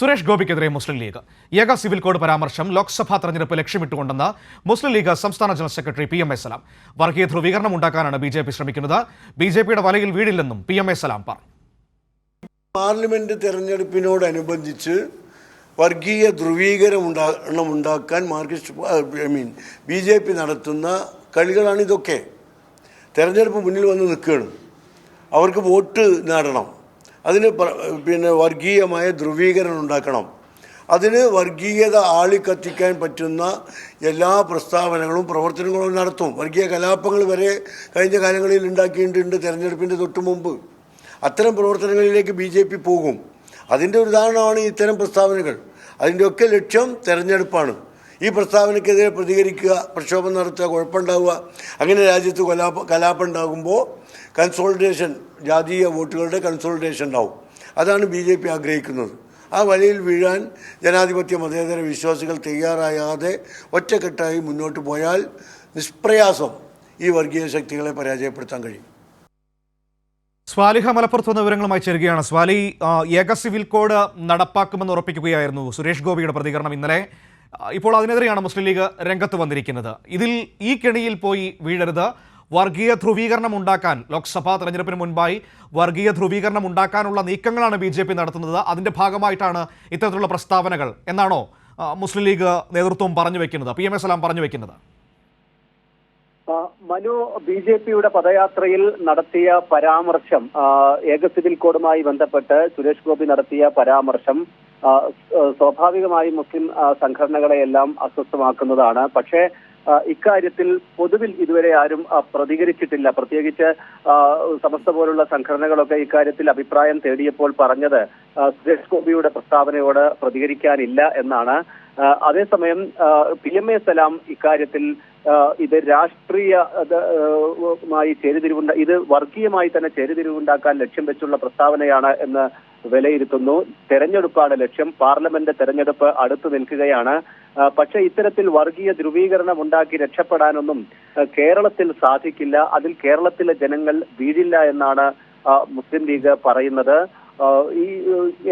സുരേഷ് ഗോപിക്കെതിരെ മുസ്ലിം ലീഗ്. ഏക civil code പരാമർശം ലോക്സഭാ തെരഞ്ഞെടുപ്പ് ലക്ഷ്യമിട്ടുകൊണ്ടെന്ന് മുസ്ലിം ലീഗ് സംസ്ഥാന general secretary P M A Salam. വർഗീയ ധ്രുവീകരണം ഉണ്ടാക്കാനാണ് ബി ജെ പി ശ്രമിക്കുന്നത്. ബി ജെ പിയുടെ വലയിൽ വീടില്ലെന്നും പി എം എ സലാം പറഞ്ഞു. പാർലമെന്റ് തെരഞ്ഞെടുപ്പിനോടനുബന്ധിച്ച് വർഗീയ ധ്രുവീകരണം ഉണ്ടാക്കാൻ Marxist I mean B J P നടത്തുന്ന കളികളാണ് ഇതൊക്കെ തെരഞ്ഞെടുപ്പ് മുന്നിൽ വന്ന് നിൽക്കുകയാണ്. അവർക്ക് വോട്ട് നേടണം. അതിന് പിന്നെ വർഗീയമായ ധ്രുവീകരണം ഉണ്ടാക്കണം. അതിന് വർഗീയത ആളിക്കത്തിക്കാൻ പറ്റുന്ന എല്ലാ പ്രസ്താവനകളും പ്രവർത്തനങ്ങളും നടത്തും. വർഗീയ കലാപങ്ങൾ വരെ കഴിഞ്ഞ കാലങ്ങളിൽ ഉണ്ടാക്കിയിട്ടുണ്ട് തെരഞ്ഞെടുപ്പിന്റെ തൊട്ട് മുമ്പ്. അത്തരം പ്രവർത്തനങ്ങളിലേക്ക് ബി ജെ പി പോകും. അതിന്റെ ഒരു ഉദാഹരണമാണ് ഇത്തരം പ്രസ്താവനകൾ. അതിന്റെയൊക്കെ ലക്ഷ്യം തെരഞ്ഞെടുപ്പാണ്. ഈ പ്രസ്താവനയ്ക്കെതിരെ പ്രതികരിക്കുക പ്രക്ഷോഭം നടത്തുക കുഴപ്പമുണ്ടാവുക അങ്ങനെ രാജ്യത്ത് കലാപ കലാപം ഉണ്ടാകുമ്പോൾ കൺസോളിഡേഷൻ ജാതീയ വോട്ടുകളുടെ കൺസോൾട്ടേഷൻ ഉണ്ടാവും. അതാണ് ബി ജെ പി ആഗ്രഹിക്കുന്നത്. ആ വലയിൽ വീഴാൻ ജനാധിപത്യ മതേതര വിശ്വാസികൾ തയ്യാറായാതെ ഒറ്റക്കെട്ടായി മുന്നോട്ട് പോയാൽ നിഷ്പ്രയാസം ഈ വർഗീയ ശക്തികളെ പരാജയപ്പെടുത്താൻ കഴിയും. സ്വാലിഹ മലപ്പുറത്ത് വന്ന വിവരങ്ങളുമായി ചേരുകയാണ്. സ്വാലി ഏക സിവിൽ കോഡ് നടപ്പാക്കുമെന്ന് ഉറപ്പിക്കുകയായിരുന്നു സുരേഷ് ഗോപിയുടെ പ്രതികരണം ഇന്നലെ. ഇപ്പോൾ അതിനെതിരെയാണ് മുസ്ലിം ലീഗ് രംഗത്ത് വന്നിരിക്കുന്നത്. ഇതിൽ ഈ കെണിയിൽ പോയി വീഴരുത്. വർഗീയ ധ്രുവീകരണം ഉണ്ടാക്കാൻ ലോക്സഭാ തെരഞ്ഞെടുപ്പിന് മുൻപായി വർഗീയ ധ്രുവീകരണം ഉണ്ടാക്കാനുള്ള നീക്കങ്ങളാണ് ബി ജെ പി നടത്തുന്നത്. അതിന്റെ ഭാഗമായിട്ടാണ് ഇത്തരത്തിലുള്ള പ്രസ്താവനകൾ എന്നാണോ മുസ്ലിം ലീഗ് നേതൃത്വം പറഞ്ഞു വെക്കുന്നത് പി എം എസ് സലാം പറഞ്ഞു വെക്കുന്നത്? ആ, മനു ബി ജെ പിയുടെ പദയാത്രയിൽ നടത്തിയ പരാമർശം ഏക സിവിൽ കോഡുമായി ബന്ധപ്പെട്ട് സുരേഷ് ഗോപി നടത്തിയ പരാമർശം സ്വാഭാവികമായി മുസ്ലിം സംഘടനകളെയെല്ലാം അസ്വസ്ഥമാക്കുന്നതാണ്. പക്ഷേ ഇക്കാര്യത്തിൽ പൊതുവിൽ ഇതുവരെ ആരും പ്രതികരിച്ചിട്ടില്ല. പ്രത്യേകിച്ച് സമസ്ത പോലുള്ള സംഘടനകളൊക്കെ ഇക്കാര്യത്തിൽ അഭിപ്രായം തേടിയപ്പോൾ പറഞ്ഞത് സുരേഷ് ഗോപിയുടെ പ്രസ്താവനയോട് പ്രതികരിക്കാനില്ല എന്നാണ്. അതേസമയം പി എം എ സലാം ഇക്കാര്യത്തിൽ ഇത് രാഷ്ട്രീയ മായി ചേരിതിരിവുണ്ട ഇത് വർഗീയമായി തന്നെ ചേരിതിരിവുണ്ടാക്കാൻ ലക്ഷ്യം വെച്ചുള്ള പ്രസ്താവനയാണ് എന്ന് വിലയിരുത്തുന്നു. തെരഞ്ഞെടുപ്പാണ് ലക്ഷ്യം. പാർലമെന്റ് തെരഞ്ഞെടുപ്പ് അടുത്തു നിൽക്കുകയാണ്. പക്ഷേ ഇത്തരത്തിൽ വർഗീയ ധ്രുവീകരണം ഉണ്ടാക്കി രക്ഷപ്പെടാനൊന്നും കേരളത്തിൽ സാധിക്കില്ല. അതിൽ കേരളത്തിലെ ജനങ്ങൾ വീഴില്ല എന്നാണ് മുസ്ലിം ലീഗ് പറയുന്നത്. ഈ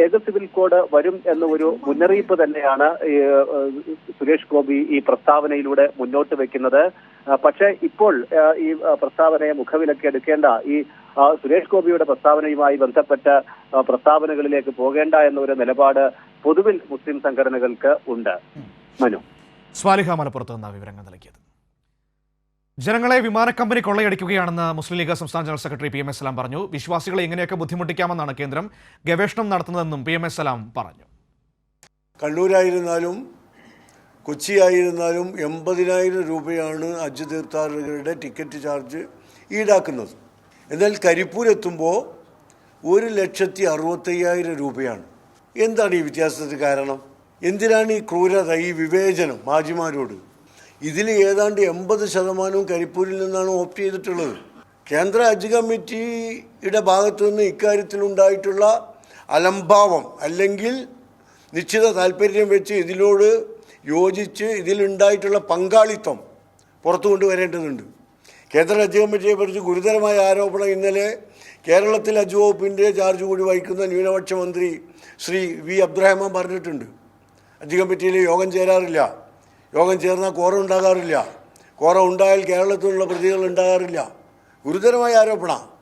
ഏക സിവിൽ കോഡ് വരും എന്ന ഒരു മുന്നറിയിപ്പ് തന്നെയാണ് സുരേഷ് ഗോപി ഈ പ്രസ്താവനയിലൂടെ മുന്നോട്ട് വെക്കുന്നത്. പക്ഷേ ഇപ്പോൾ ഈ പ്രസ്താവനയെ മുഖവിലക്ക് എടുക്കേണ്ട ഈ സുരേഷ് ഗോപിയുടെ പ്രസ്താവനയുമായി ബന്ധപ്പെട്ട പ്രസ്താവനകളിലേക്ക് പോകേണ്ട എന്ന ഒരു നിലപാട് പൊതുവിൽ മുസ്ലിം സംഘടനകൾക്ക് ഉണ്ട്. മനു. സ്വാലിഹ മലപ്പുറത്ത് നിന്ന് വിവരങ്ങൾ നൽകിയത്. ജനങ്ങളെ വിമാനക്കമ്പനി കൊള്ളയടിക്കുകയാണെന്ന് മുസ്ലിം ലീഗ് സംസ്ഥാന general secretary P M S Salam പറഞ്ഞു. വിശ്വാസികളെ എങ്ങനെയൊക്കെ ബുദ്ധിമുട്ടിക്കാമെന്നാണ് കേന്ദ്രം ഗവേഷണം നടത്തുന്നതെന്നും പി എം എസ് സലാം പറഞ്ഞു. കണ്ണൂരായിരുന്നാലും കൊച്ചി ആയിരുന്നാലും എൺപതിനായിരം രൂപയാണ് ഹജ്ജ് തീർത്ഥാടകരുടെ ടിക്കറ്റ് ചാർജ് ഈടാക്കുന്നത്. എന്നാൽ കരിപ്പൂർ എത്തുമ്പോൾ ഒരു ലക്ഷത്തി അറുപത്തയ്യായിരം രൂപയാണ്. എന്താണ് ഈ വ്യത്യാസത്തിന് കാരണം? എന്തിനാണ് ഈ ക്രൂരത ഈ വിവേചനം ഹാജിമാരോട് ഇതിൽ ഏതാണ്ട് എൺപത് ശതമാനവും കരിപ്പൂരിൽ നിന്നാണ് ഓപ്റ്റ് ചെയ്തിട്ടുള്ളത്. കേന്ദ്ര ഹജ്ജ് കമ്മിറ്റിയുടെ ഭാഗത്തു നിന്ന് ഇക്കാര്യത്തിലുണ്ടായിട്ടുള്ള അലംഭാവം അല്ലെങ്കിൽ നിശ്ചിത താല്പര്യം വെച്ച് ഇതിനോട് യോജിച്ച് ഇതിലുണ്ടായിട്ടുള്ള പങ്കാളിത്തം പുറത്തു കൊണ്ടുവരേണ്ടതുണ്ട്. കേന്ദ്ര ഹജ്ജ് കമ്മിറ്റിയെക്കുറിച്ച് ഗുരുതരമായ ആരോപണം ഇന്നലെ കേരളത്തിൽ ഹജ്ജ് വകുപ്പിന്റെ ചാർജ് കൂടി വഹിക്കുന്ന ന്യൂനപക്ഷ മന്ത്രി ശ്രീ വി അബ്ദുറഹ്മാൻ പറഞ്ഞിട്ടുണ്ട്. ഹജ്ജ് കമ്മിറ്റിയിൽ യോഗം ചേരാറില്ല. യോഗം ചേർന്നാൽ കോറം ഉണ്ടാകാറില്ല. കോറ ഉണ്ടായാൽ കേരളത്തിലുള്ള പ്രതികൾ ഉണ്ടാകാറില്ല. ഗുരുതരമായ ആരോപണമാണ്